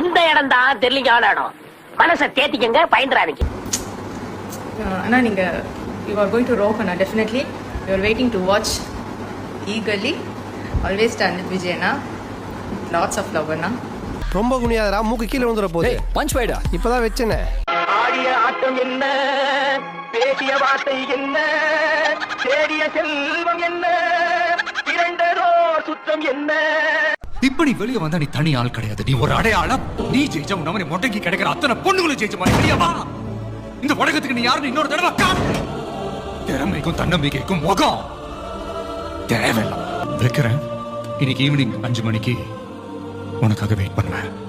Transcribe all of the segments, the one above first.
இந்த இடம் தான் தெரியலிங்கான இடம் மனசை தேத்திக்கங்க பயந்துறாதீங்க. அண்ணா நீங்கள் you are going to rock Anna. Definitely you are waiting to watch eagerly always stand with Vijay Anna. Lots of love அண்ணா. ரொம்ப குனியாதடா மூக்கு கீழே வந்துட போகுது. பஞ்ச் வைடா இப்பதான் வச்சேனே. ஆடிய ஆட்டம் என்ன? பேசிய வார்த்தை என்ன? தேடிய செல்வம் என்ன? இரண்டரோ சுற்றம் என்ன? இப்ப நீ வெளிய வந்தா நீ தனி ஆள் கிடையாது. நீ ஒரு அடையாளம். நீ ஜெயிச்ச உன்ன மாதிரி மொட்டைக்கு கிடைக்கிற அத்தனை பொண்ணுங்களும் ஜெயிச்ச மாதிரி. வா. இந்த உலகத்துக்கு நீ யாருன்னு இன்னொரு தடவை காட்டு. திறமைக்கும் தன்னம்பிக்கைக்கும் முகம். தேவையில்லை. வைக்கிறேன். இன்னைக்கு ஈவினிங் அஞ்சு மணிக்கு உனக்காக வெயிட் பண்ணுவேன்.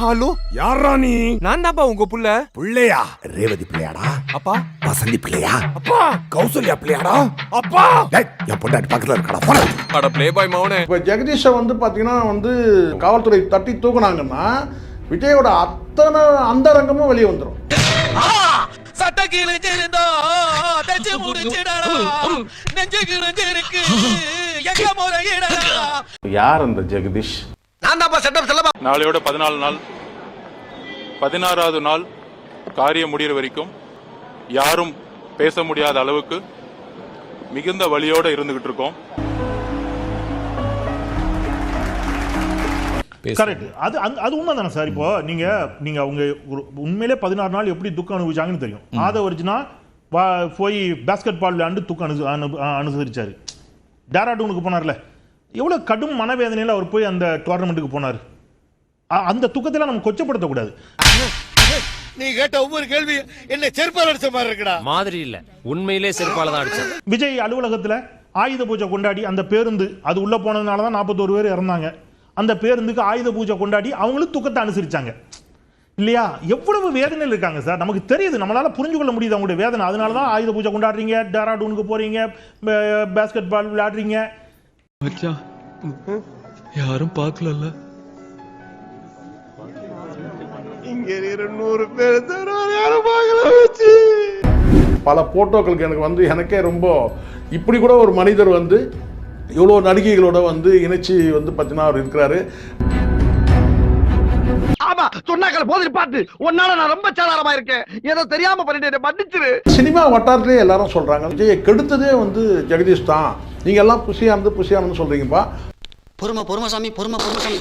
ஹலோ யாரா நீ? நான் தான்ப்பா உங்க புள்ள. பிள்ளையா? ரேவதி பிள்ளையாடா. அப்பா? வசந்தி பிள்ளையா அப்பா! கௌசல்யா பிள்ளையாடா? அப்பா! டேய், என் பொண்டாட்டி பக்கத்துல இருக்கடா போடா. அட ப்ளே பாய் மௌனே இப்போ ஜெகதீஷை வந்து பார்த்தீங்கன்னா வந்து காவல்துறை தட்டி தூக்குனாங்கன்னா விஜயோட அத்தனை அந்த ரங்கமும் வெளியே வந்துடும் சட்ட கிழிஞ்சிருந்தோ தச்சு முடிச்சிடலாம் நெஞ்சு கிழிஞ்சிருக்கு எங்க முறையிடலாம் யார் அந்த ஜெகதீஷ்? நாளையோட பதினாலு நாள் பதினாறாவது நாள் காரியம் முடிகிற வரைக்கும் யாரும் பேச முடியாத அளவுக்கு மிகுந்த வழியோட இருந்துகிட்டு இருக்கோம். கரெக்ட் அது அந்த- அது உண்மை தானே சார்? இப்போ நீங்க நீங்க அவங்க உண்மையிலே பதினாறு நாள் எப்படி துக்கம் அனுபவிச்சாங்கன்னு தெரியும். ஆதவர்ஜினா போய் பேஸ்கெட் பால் விளையாண்டு துக்கம் அனு அனு- அனுசரிச்சாரு. டேராடூனுக்கு போனார்ல. எவ்வளவு கடும் மனவேதனையில அவர் போய் அந்த டோர்னமெண்ட்டுக்கு போனார். அந்த துக்கத்தில் நம்ம கொச்சப்படுத்தக்கூடாது. நீ கேட்ட ஒவ்வொரு கேள்வி என்ன செருப்பால் அடிச்ச மாதிரி இருக்குடா. மாதிரி இல்ல. உண்மையிலே செருப்பால தான் அடிச்சேன். விஜய் அலுவலகத்தில் ஆயுத பூஜை கொண்டாடி அந்த பேருந்து அது உள்ள போனதுனால தான் நாற்பத்தோரு பேர் இறந்தாங்க. அந்த பேருந்துக்கு ஆயுத பூஜை கொண்டாடி அவங்களும் துக்கத்தை அனுசரிச்சாங்க. இல்லையா? எவ்வளவு வேதனையில் இருக்காங்க சார். நமக்கு தெரியுது. நம்மளால புரிஞ்சு கொள்ள முடியுது அவங்களுடைய வேதனை. அதனால தான் ஆயுத பூஜை கொண்டாடுறீங்க டேராடூனுக்கு போறீங்க பேஸ்கெட் பால் விளையாடுறீங்க. யாரும் பார்க்கலல்ல பல போட்டோக்களுக்கு எனக்கு வந்து எனக்கே ரொம்ப இப்படி கூட ஒரு மனிதர் வந்து இவ்வளோ நடிகைகளோட வந்து இணைச்சி வந்து பார்த்தீங்கன்னா அவர் இருக்கிறாரு. ஆமா சொன்னாக்கள் போது பாட்டு உன்னால நான் ரொம்ப சாதாரமா இருக்கேன். ஏதோ தெரியாம பண்ணிட்டு மன்னிச்சிரு. சினிமா வட்டாரத்திலே எல்லாரும் சொல்றாங்க விஜயை கெடுத்ததே வந்து ஜெகதீஷ் தான். நீங்க எல்லாம் புசியானது புசியானது சொல்றீங்கப்பா. பொறுமை பொறுமை சாமி பொறுமை பொறுமை சாமி.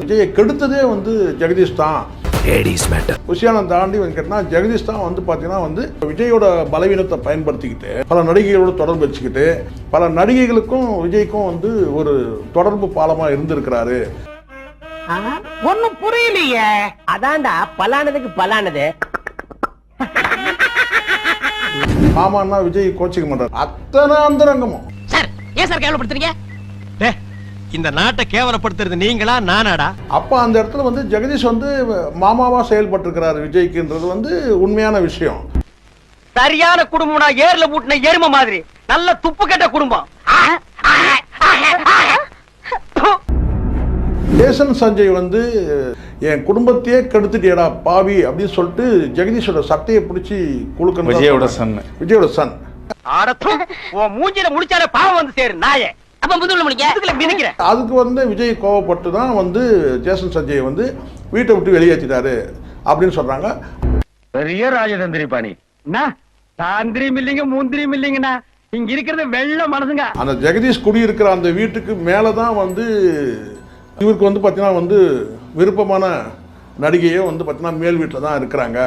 விஜயை கெடுத்ததே வந்து ஜெகதீஷ் தான். லேடிஸ் மேட்டர் புஷியானம் தாண்டி வந்து கேட்டினா ஜெகதீஷ் தான் வந்து பார்த்தீங்கன்னா வந்து விஜயோட பலவீனத்தை பயன்படுத்திக்கிட்டு பல நடிகைகளோட தொடர்பு வச்சுக்கிட்டு பல நடிகைகளுக்கும் விஜய்க்கும் வந்து ஒரு தொடர்பு பாலமாக இருந்திருக்கிறாரு. ஒண்ணும் புரியலையே. அதான்டா பலானதுக்கு பலானது. ஆமான்னா விஜய் கோச்சிக்க மாட்டார். அத்தனை அந்தரங்கமும். சார் ஏன் சார் கேவலப்படுத்துறீங்க இந்த நாட்டை கேவலப்படுத்துறது நீங்களா நானாடா? அப்போ அந்த இடத்துல வந்து ஜெகதீஷ் வந்து மாமாவா செயல்பட்டிருக்கிறாரு விஜய்க்குன்றது வந்து உண்மையான விஷயம். சரியான குடும்பம்னா ஏர்ல பூட்டின எரும மாதிரி. நல்ல துப்பு கெட்ட குடும்பம். ஜேசன் சஞ்சய் வந்து என் குடும்பத்தையே கெடுத்துட்டியடா பாவி அப்படின்னு சொல்லிட்டு ஜெகதீஷோட சட்டையை பிடிச்சி குழுக்கணும் விஜயோட சன் விஜயோட சன். அடத்து உன் மூஞ்சில முடிச்சாலே பாவம் வந்து சேரு நாயே. அப்ப முதுகுல முடிக்க அதுக்கு வந்து விஜய் கோவப்பட்டு தான் வந்து ஜேசன் சஞ்சய் வந்து வீட்டை விட்டு வெளியேற்றிட்டாரு அப்படின்னு சொல்றாங்க. பெரிய ராஜதந்திரி பாணி. என்ன தாந்திரியும் இல்லைங்க மூந்திரியும் இல்லைங்கண்ணா. இங்க இருக்கிறது வெள்ள மனசுங்க. அந்த ஜெகதீஷ் குடியிருக்கிற அந்த வீட்டுக்கு மேலே தான் வந்து இவருக்கு வந்து பார்த்தீங்கன்னா வந்து விருப்பமான நடிகையே வந்து பார்த்தீங்கன்னா மேல் வீட்டில் தான் இருக்கிறாங்க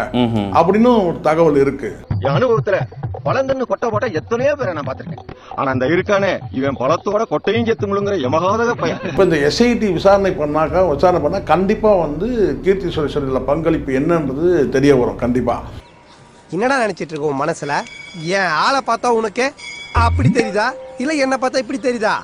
அப்படின்னு ஒரு தகவல் இருக்கு. என் அனுபவத்துல பழங்கன்னு கொட்டை போட்டா எத்தனையோ பேரை நான் பாத்திருக்கேன் ஆனா அந்த இருக்கானே இவன் பழத்தோட கொட்டையும் செத்து முழுங்குற எமகாதக பையன். இப்போ இந்த எஸ்ஐடி விசாரணை பண்ணாக்கா விசாரணை பண்ணால் கண்டிப்பாக வந்து கீர்த்தி சுரேஸ்வரியில் பங்களிப்பு என்னன்றது தெரிய வரும் கண்டிப்பாக என்னடா நினைச்சிட்டு இருக்க உன் மனசுல? என் ஆளை பார்த்தா உனக்கு அப்படி தெரியுதா? இல்ல என்ன பார்த்தா இப்படி தெரியுதா?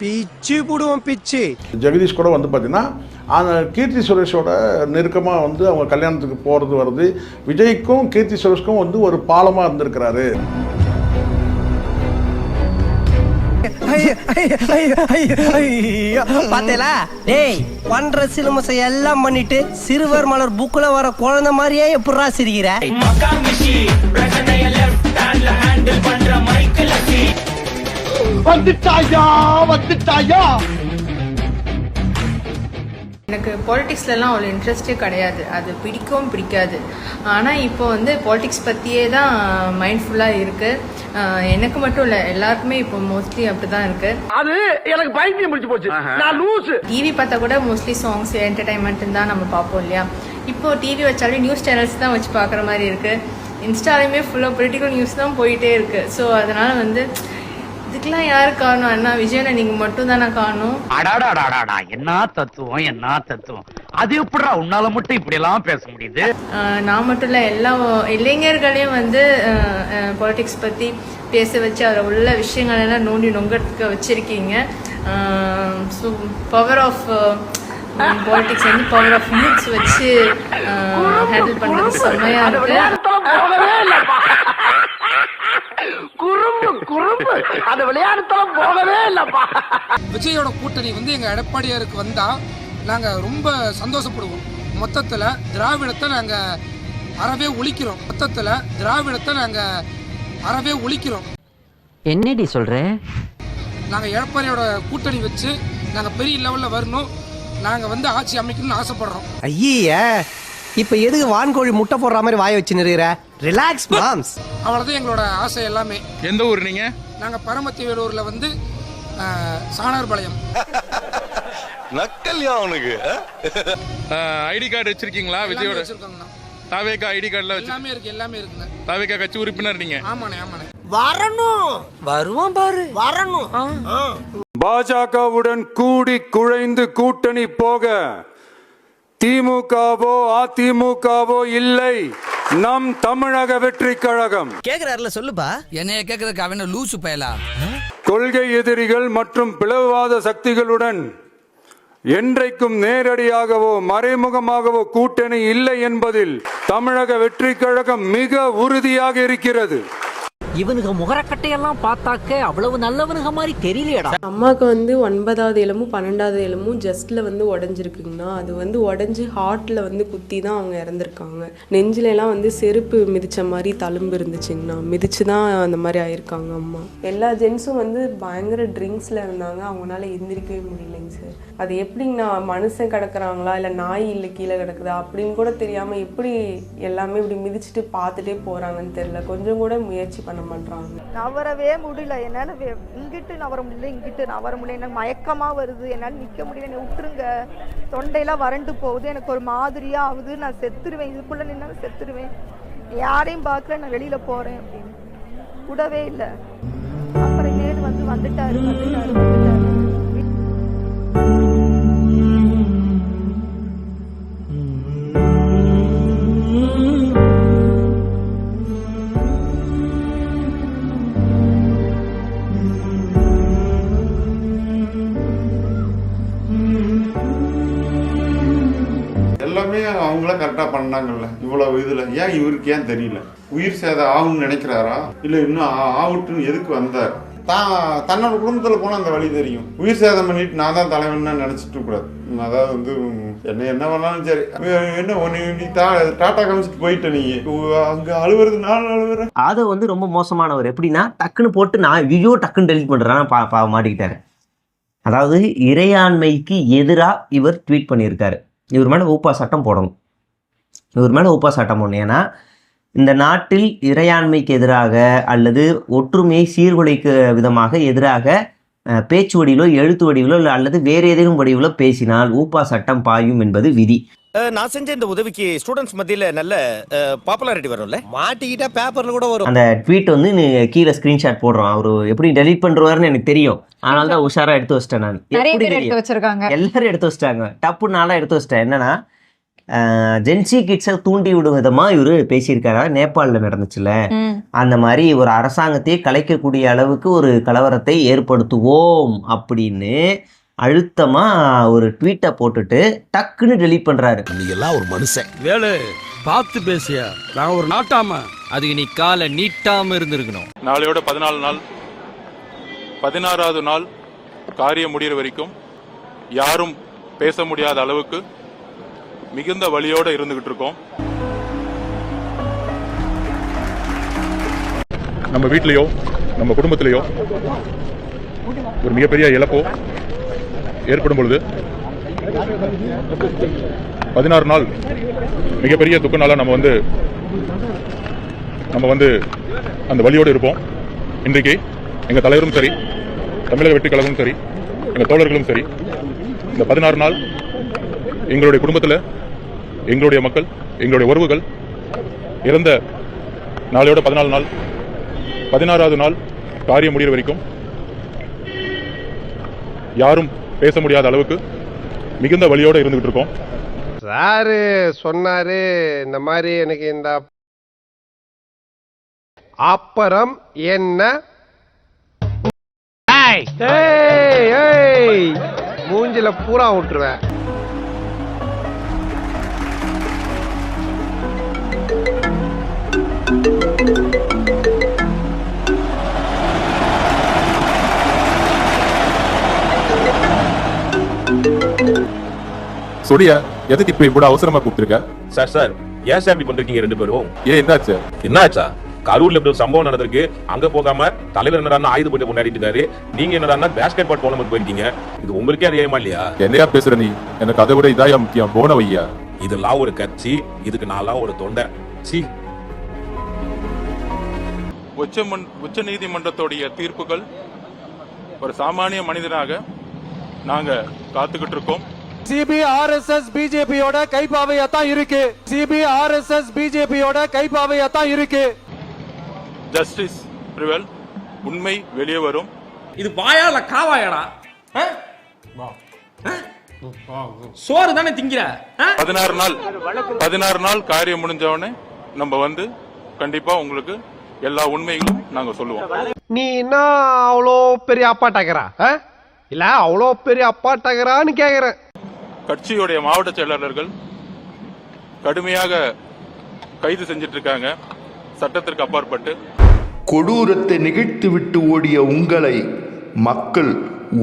பிச்சு புடுவோம் பிச்சு. ஜெகதீஷ் கூட வந்து பார்த்தீங்கன்னா அந்த கீர்த்தி சுரேஷோட நெருக்கமாக வந்து அவங்க கல்யாணத்துக்கு போகிறது வருது. விஜய்க்கும் கீர்த்தி சுரேஷ்க்கும் வந்து ஒரு பாலமாக இருந்திருக்கிறாரு. பாத்தேலா? டேய் பண்ற சிலுமசை எல்லாம் பண்ணிட்டு சிறுவர் மலர் புக்குல வர குழந்தை மாதிரியே எப்படா சிரிக்கிற? வந்துட்டாயா வந்துட்டாயா? எனக்கு பாலிடிக்ஸ்லலாம் அவ்வளோ இன்ட்ரெஸ்டே கிடையாது. அது பிடிக்கவும் பிடிக்காது. ஆனால் இப்போ வந்து பாலிடிக்ஸ் பற்றியே தான் மைண்ட்ஃபுல்லாக இருக்குது எனக்கு மட்டும் இல்லை எல்லாருக்குமே இப்போ மோஸ்ட்லி அப்படி தான் இருக்குது அது எனக்கு பைத்தியம் முடிச்சு போச்சு. நான் லூசு. டிவி பார்த்தா கூட மோஸ்ட்லி சாங்ஸ் என்டர்டைன்மெண்ட் தான் நம்ம பார்ப்போம் இல்லையா? இப்போ டிவி வச்சாலே நியூஸ் சேனல்ஸ் தான் வச்சு பார்க்குற மாதிரி இருக்குது இன்ஸ்டாலையுமே ஃபுல்லாக பொலிட்டிக்கல் நியூஸ் தான் போயிட்டே இருக்குது ஸோ அதனால் வந்து இதுக்கெல்லாம் யார் காரணம்? அண்ணா விஜயனை நீங்கள் மட்டும் தானே காரணம்? அடாடாடாடாடா என்ன தத்துவம் என்ன தத்துவம்? அது எப்படிடா உன்னால மட்டும் இப்படி எல்லாம் பேச முடியுது? நான் மட்டும் இல்லை எல்லா இளைஞர்களையும் வந்து பாலிடிக்ஸ் பற்றி பேச வச்சு அதில் உள்ள விஷயங்கள் எல்லாம் நோண்டி நொங்கறதுக்கு வச்சுருக்கீங்க. ஸோ பவர் ஆஃப் பாலிடிக்ஸ் வந்து பவர் ஆஃப் யூத்ஸ் வச்சு ஹேண்டில் பண்ணுறது செம்மையாக குறும்பு குறும்பு. அந்த விளையாட்டுத்தலம் போகவே இல்லப்பா. விஜயோட கூட்டணி வந்து எங்க எடப்பாடியாருக்கு வந்தா நாங்க ரொம்ப சந்தோஷப்படுவோம். மொத்தத்துல திராவிடத்தை நாங்க அறவே ஒழிக்கிறோம். மொத்தத்துல திராவிடத்தை நாங்க அறவே ஒழிக்கிறோம். என்னடி சொல்ற? நாங்க எடப்பாடியோட கூட்டணி வச்சு நாங்க பெரிய லெவல்ல வரணும். நாங்க வந்து ஆட்சி அமைக்கணும்னு ஆசைப்படுறோம். ஐய இப்ப எதுக்கு வான்கோழி முட்டை போடுற மாதிரி வாய வச்சு நிறுகிற ரிலாக்ஸ் மாம்ஸ் அவ்வளவுதான் எங்களோட ஆசை எல்லாமே. எந்த ஊர் நீங்க? நாங்க பரமத்தி வேலூர்ல வந்து சாணார்பாளையம். நக்கல்யா அவனுக்கு ஐடி கார்டு வச்சிருக்கீங்களா விஜயோட? தாவேக்கா ஐடி கார்டுல எல்லாமே இருக்கு எல்லாமே இருக்குங்க தாவேக்கா கட்சி உறுப்பினர் நீங்க. ஆமாண்ணே ஆமாண்ணே. பாஜகவுடன் கூடி குழைந்து கூட்டணி போக திமுகவோ அதிமுகவோ இல்லை. நம் தமிழக வெற்றி கழகம். கேக்குறாருல சொல்லுப்பா. என்னைய கேக்குறதுக்கு அவன லூசு பயலா? கொள்கை எதிரிகள் மற்றும் பிளவுவாத சக்திகளுடன் என்றைக்கும் நேரடியாகவோ மறைமுகமாகவோ கூட்டணி இல்லை என்பதில் தமிழக வெற்றி கழகம் மிக உறுதியாக இருக்கிறது. இவனுக்கு முகரக்கட்டையெல்லாம் பார்த்தாக்க அவ்வளவு நல்லவனுக மாதிரி தெரியலையடா. அம்மாவுக்கு வந்து ஒன்பதாவது எலும்பும் பன்னெண்டாவது எலும்பும் ஜஸ்ட்ல வந்து உடஞ்சிருக்குங்கண்ணா. அது வந்து உடஞ்சி ஹார்ட்ல வந்து குத்தி தான் அவங்க இறந்துருக்காங்க. நெஞ்சில எல்லாம் வந்து செருப்பு மிதிச்ச மாதிரி தழும்பு இருந்துச்சுங்கண்ணா. மிதிச்சு தான் அந்த மாதிரி ஆயிருக்காங்க அம்மா. எல்லா ஜென்ஸும் வந்து பயங்கர ட்ரிங்க்ஸ்ல இருந்தாங்க. அவங்களால எந்திரிக்கவே முடியலைங்க சார் அது எப்படிங்கண்ணா மனுஷன் கிடக்குறாங்களா இல்லை நாய் இல்லை கீழே கிடக்குதா அப்படின்னு கூட தெரியாம எப்படி எல்லாமே இப்படி மிதிச்சுட்டு பார்த்துட்டே போறாங்கன்னு தெரியல. கொஞ்சம் கூட முயற்சி பண்ண மாட்டாங்க நவரவே முடியல. என்னால் இங்கிட்டு நவர முடியல இங்கிட்டு நவர முடியல. எனக்கு மயக்கமாக வருது. என்னால் நிற்க முடியல. என்னை விட்டுருங்க. தொண்டையெல்லாம் வறண்டு போகுது. எனக்கு ஒரு மாதிரியாக ஆகுது. நான் செத்துருவேன். இதுக்குள்ளே நின்னாலும் செத்துருவேன். யாரையும் பார்க்கல. நான் வெளியில் போகிறேன் அப்படின்னு. விடவே இல்லை. அப்புறமேட்டு வந்து வந்துட்டாரு வந்துட்டாரு வந்துட்டாரு. பண்ணாங்கல்ல? இவ்வளவு இதில். ஏன் இவருக்கு ஏன் தெரியல? உயிர் சேதம் ஆகும்னு நினைக்கிறாரா? இல்லை இன்னும் ஆ- எதுக்கு வந்தார்? தான் தன்னோட குடும்பத்தில் போனால் அந்த வழி தெரியும். உயிர் சேதம் பண்ணிட்டு நான் தான் தலைவன் நினச்சிட்டு கூடாது அதாவது வந்து என்ன என்ன பண்ணாலும் சரி. என்ன ஒன்று நீ டா டாட்டா காமிச்சிட்டு போயிட்ட நீ. அங்கே அழுவுறது நான் அழுவுறேன். ஆதவ் வந்து ரொம்ப மோசமானவர். எப்படின்னா டக்குன்னு போட்டு நான் ஐயோ டக்குன்னு டெலிட் பண்றேன். பா பா மாட்டிக்கிட்டாரு. அதாவது இறையாண்மைக்கு எதிராக இவர் ட்வீட் பண்ணியிருக்காரு. இவர் மேலே ஊப்பா சட்டம் போடணும். இவர் மேலே ஊப்பா சட்டம் போடணும். ஏன்னா இந்த நாட்டில் இறையாண்மைக்கு எதிராக அல்லது ஒற்றுமையை சீர்குலைக்க விதமாக எதிராக பேச்சு வடிவிலோ எழுத்து வடிவிலோ இல்ல அல்லது வேறு ஏதேனும் வடிவிலோ பேசினால் ஊப்பா சட்டம் பாயும் என்பது விதி. நான் செஞ்ச இந்த உதவிக்கு ஸ்டூடெண்ட்ஸ் மத்தியில நல்ல பாப்புலாரிட்டி வரும்ல? மாட்டிக்கிட்டா பேப்பர்ல கூட வரும். அந்த ட்வீட் வந்து கீழே ஸ்கிரீன்ஷாட் போடுறோம் அவர் எப்படி டெலீட் பண்ணுவாருன்னு எனக்கு தெரியும். அதனால தான் உஷாரா எடுத்து வச்சிட்டேன் நான். எல்லாரும் எடுத்து வச்சிட்டாங்க. டப்பு நாளாக எடுத்து வச்சிட்டேன். என்னன்னா ஜென்சி கிட்ஸை தூண்டி விடும் விதமா இவரு பேசியிருக்காரா. நேபாளில் நடந்துச்சுல. அந்த மாதிரி ஒரு அரசாங்கத்தையே கலைக்கக்கூடிய அளவுக்கு ஒரு கலவரத்தை ஏற்படுத்துவோம் அப்படின்னு அழுத்தமா ஒரு ட்வீட்டை போட்டுட்டு டக்குன்னு டெலீட் பண்றாரு. நீ எல்லாம் ஒரு மனுஷன். வேலு பார்த்து பேசியா. நான் ஒரு நாட்டாம. அதுக்கு நீ காலை நீட்டாம இருந்திருக்கணும். நாளையோட பதினாலு நாள் பதினாறாவது நாள் காரியம் முடிகிற வரைக்கும் யாரும் பேச முடியாத அளவுக்கு மிகுந்த வழியோட இருந்துகிட்டு இருக்கோம். நம்ம வீட்டிலையோ நம்ம குடும்பத்திலயோ ஒரு மிகப்பெரிய இழப்போ ஏற்படும் பொழுது பதினாறு நாள் மிகப்பெரிய துக்க நாளாக நம்ம வந்து நம்ம வந்து அந்த வழியோடு இருப்போம். இன்றைக்கு எங்கள் தலைவரும் சரி தமிழக வெற்றி கழகமும் சரி எங்கள் தோழர்களும் சரி இந்த பதினாறு நாள் எங்களுடைய குடும்பத்தில் எங்களுடைய மக்கள் எங்களுடைய உறவுகள் இறந்த நாளையோட பதினாலு நாள் பதினாறாவது நாள் காரியம் முடிகிற வரைக்கும் யாரும் பேச முடியாத அளவுக்கு மிகுந்த வழியோடு இருந்துகிட்டு இருக்கோம். சாரு சொன்னாரு இந்த மாதிரி எனக்கு இந்த அப்புறம் என்ன? ஏய் மூஞ்சில பூரா விட்டுருவேன். சொடியா எதுக்கு இப்ப இவ்வளவு அவசரமா கூப்பிட்டுருக்க? சார் சார் ஏன் சார் இப்படி பண்றீங்க ரெண்டு பேரும்? ஏன் என்னாச்சு? என்னாச்சா? கரூர்ல இப்படி ஒரு சம்பவம் நடந்திருக்கு. அங்க போகாம தலைவர் என்னடா ஆயுத போட்டு கொண்டாடிட்டு இருக்காரு. நீங்க என்னடா பேஸ்கெட் பால் டோர்னமெண்ட் போயிருக்கீங்க. இது உங்களுக்கே அறியாம இல்லையா? என்னையா பேசுற நீ? எனக்கு அதை விட இதாயா முக்கியம்? போன வையா? இதெல்லாம் ஒரு கட்சி இதுக்கு நான்லாம் ஒரு தொண்டை. சி. உச்ச உச்ச நீதிமன்றத்துடைய தீர்ப்புகள் ஒரு சாமானிய மனிதனாக நாங்க காத்துக்கிட்டு இருக்கோம். சிபிஆர்எஸ்எஸ் பிஜேபியோட கைப்பாவையா தான் இருக்கு. சிபிஆர்எஸ்எஸ் பிஜேபியோட கைப்பாவையா தான் இருக்கு. ஜஸ்டிஸ் பிரிவல் உண்மை வெளியே வரும். இது வாயால காவாயாடா. சோறு தானே திங்கிற? பதினாறு நாள் பதினாறு நாள் காரியம் முடிஞ்ச உடனே நம்ம வந்து கண்டிப்பா உங்களுக்கு எல்லா உண்மைகளும் நாங்க சொல்லுவோம். நீ என்ன அவ்வளோ பெரிய அப்பாட்டாக்கிறா இல்ல அவ்வளோ பெரிய அப்பாட்டாக்கிறான்னு கேக்குறேன். கட்சியுடைய மாவட்ட செயலாளர்கள் கடுமையாக கைது செஞ்சிட்டு இருக்காங்க சட்டத்திற்கு அப்பாற்பட்டு. கொடூரத்தை நிகழ்த்திவிட்டு ஓடிய உங்களை மக்கள்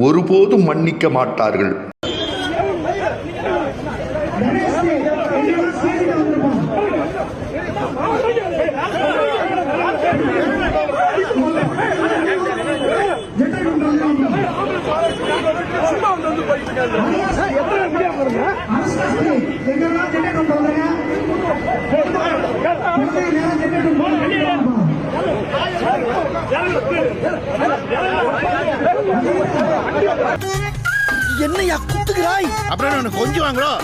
ஒருபோதும் மன்னிக்க மாட்டார்கள். என்னையா குத்துக்கிறாய் அப்புறம் எனக்கு கொஞ்சம் வாங்குறோம்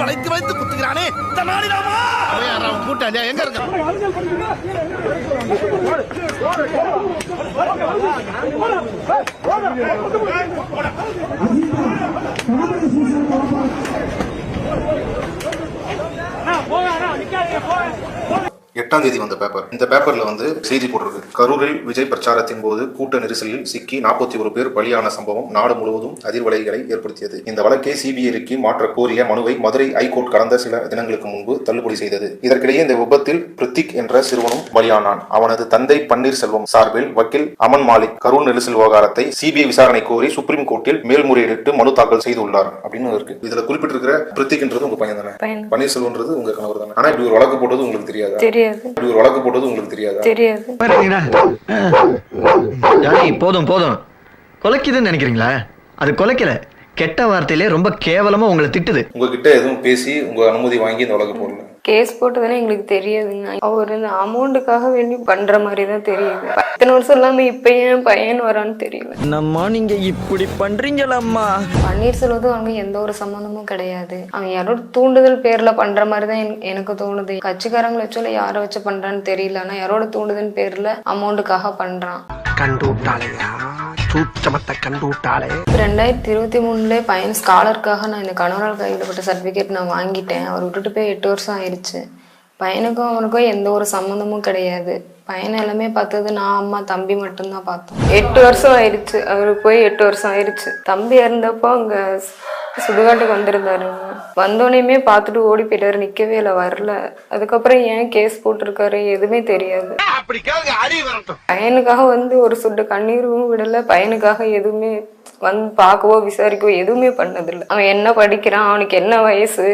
வளைத்து வளைத்து குத்துக்கிறானே கூட்டாளியா எங்க இருக்க எட்டாம் தேதி வந்த பேப்பர் இந்த பேப்பர்ல வந்து செய்தி போட்டிருக்கு. கரூரில் விஜய் பிரச்சாரத்தின் போது கூட்ட நெரிசலில் சிக்கி நாற்பத்தி ஒரு பேர் பலியான சம்பவம் நாடு முழுவதும் அதிர்வலைகளை ஏற்படுத்தியது. இந்த வழக்கை சிபிஐக்கு மாற்ற கோரிய மனுவை மதுரை ஐகோர்ட் கடந்த சில தினங்களுக்கு முன்பு தள்ளுபடி செய்தது. இதற்கிடையே இந்த விபத்தில் பிரித்திக் என்ற சிறுவனும் பலியானான். அவனது தந்தை பன்னீர்செல்வம் சார்பில் வக்கீல் அமன் மாலிக் கரூர் நெரிசல் விவகாரத்தை சிபிஐ விசாரணை கோரி சுப்ரீம் கோர்ட்டில் மேல்முறையீட்டு மனு தாக்கல் செய்துள்ளார் அப்படின்னு இருக்கு. இதுல குறிப்பிட்டிருக்கிற பிரித்திக்ன்றது உங்க பையன் தானே. பன்னீர்செல்வம்ன்றது உங்க கணவர் தானே? ஆனா இப்படி ஒரு வழக்கு போட்டது உங்களுக்கு தெரியாது. தெரியாது. ஒரு வழக்கு போட்டது உங்களுக்கு தெரியாதா? தெரியாது. போதும் போதும். கொலைக்குதுன்னு நினைக்கிறீங்களா? அது கொலைக்கல. கெட்ட வார்த்தையிலே ரொம்ப கேவலமா உங்களை திட்டுது. உங்ககிட்ட எதுவும் பேசி உங்க அனுமதி வாங்கி இந்த வழக்கு போடல. கேஸ் போட்டதுன்னு எங்களுக்கு தெரியாதுங்க. அவர் இந்த அமௌண்ட்டுக்காக வேண்டி பண்ற மாதிரி தான் தெரியுது. இத்தனை வருஷம் இல்லாம இப்ப ஏன் பையன் வரான்னு தெரியல. என்னம்மா நீங்க இப்படி பண்றீங்களம்மா? பன்னீர்செல்வத்தும் அவங்க எந்த ஒரு சம்மந்தமும் கிடையாது. அவன் யாரோட தூண்டுதல் பேர்ல பண்ற மாதிரி தான் எனக்கு- தோணுது. கட்சிக்காரங்களை வச்சோ இல்ல யாரை வச்சு பண்றான்னு தெரியல. ஆனா யாரோட தூண்டுதல் பேர்ல அமௌண்ட்டுக்காக பண்றான். கண்டு விட்டாளையா சூட்சமத்தை கண்டுவிட்டாலே ரெண்டாயிரத்தி இருபத்தி மூணுல பையன் ஸ்காலருக்காக நான் இந்த கணவரால் கையிடப்பட்ட சர்டிஃபிகேட் நான் வாங்கிட்டேன். அவர் விட்டுட்டு போய் எட்டு வருஷம் ஆயிடுச்சு பையனுக்கும் அவனுக்கும் எந்த ஒரு சம்மந்தமும் கிடையாது. பையனை எல்லாமே பார்த்தது நான் அம்மா தம்பி மட்டும்தான் பார்த்தோம். எட்டு வருஷம் ஆயிடுச்சு அவருக்கு போய் எட்டு வருஷம் ஆயிடுச்சு தம்பி இறந்தப்போ அங்க சுடுகாட்டுக்கு வந்திருந்தாருங்க வந்தோடனேயுமே பார்த்துட்டு ஓடி போயிட்டாரு நிக்கவே இல்லை வரல. அதுக்கப்புறம் ஏன் கேஸ் போட்டிருக்காரு எதுவுமே தெரியாது. பையனுக்காக வந்து ஒரு சொட்டு கண்ணீரும் விடல பையனுக்காக எதுவுமே வந்து பார்க்கவோ விசாரிக்கவோ எதுவுமே பண்ணதில்லை. அவன் என்ன படிக்கிறான்? அவனுக்கு என்ன வயசு?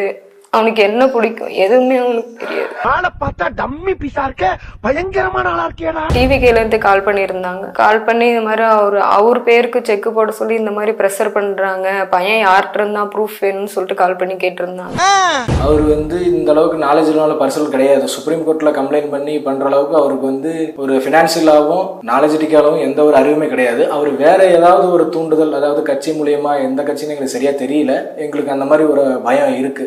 அவனுக்கு என்ன பிடிக்கும்? எதுவுமே அவனுக்கு தெரியாது. ஆளை பார்த்தா டம்மி பீஸா இருக்க பயங்கரமான ஆளா இருக்கேடா டிவிகேல இருந்து கால் பண்ணியிருந்தாங்க. கால் பண்ணி இந்த மாதிரி அவர் அவர் பேருக்கு செக் போட சொல்லி இந்த மாதிரி ப்ரெஷர் பண்றாங்க. பையன் யார்கிட்ட இருந்தா ப்ரூஃப் வேணும்னு சொல்லிட்டு கால் பண்ணி கேட்டிருந்தாங்க. அவர் வந்து இந்த அளவுக்கு நாலேஜிலான பர்சனல் கிடையாது. சுப்ரீம் கோர்ட்ல கம்ப்ளைண்ட் பண்ணி பண்ற அளவுக்கு அவருக்கு வந்து ஒரு ஃபினான்ஷியலாகவும் நாலேஜிட்டிக்காகவும் எந்த ஒரு அறிவுமே கிடையாது. அவர் வேற ஏதாவது ஒரு தூண்டுதல் அதாவது கட்சி மூலியமா எந்த கட்சின்னு எங்களுக்கு சரியா தெரியல. எங்களுக்கு அந்த மாதிரி ஒரு பயம் இருக்கு.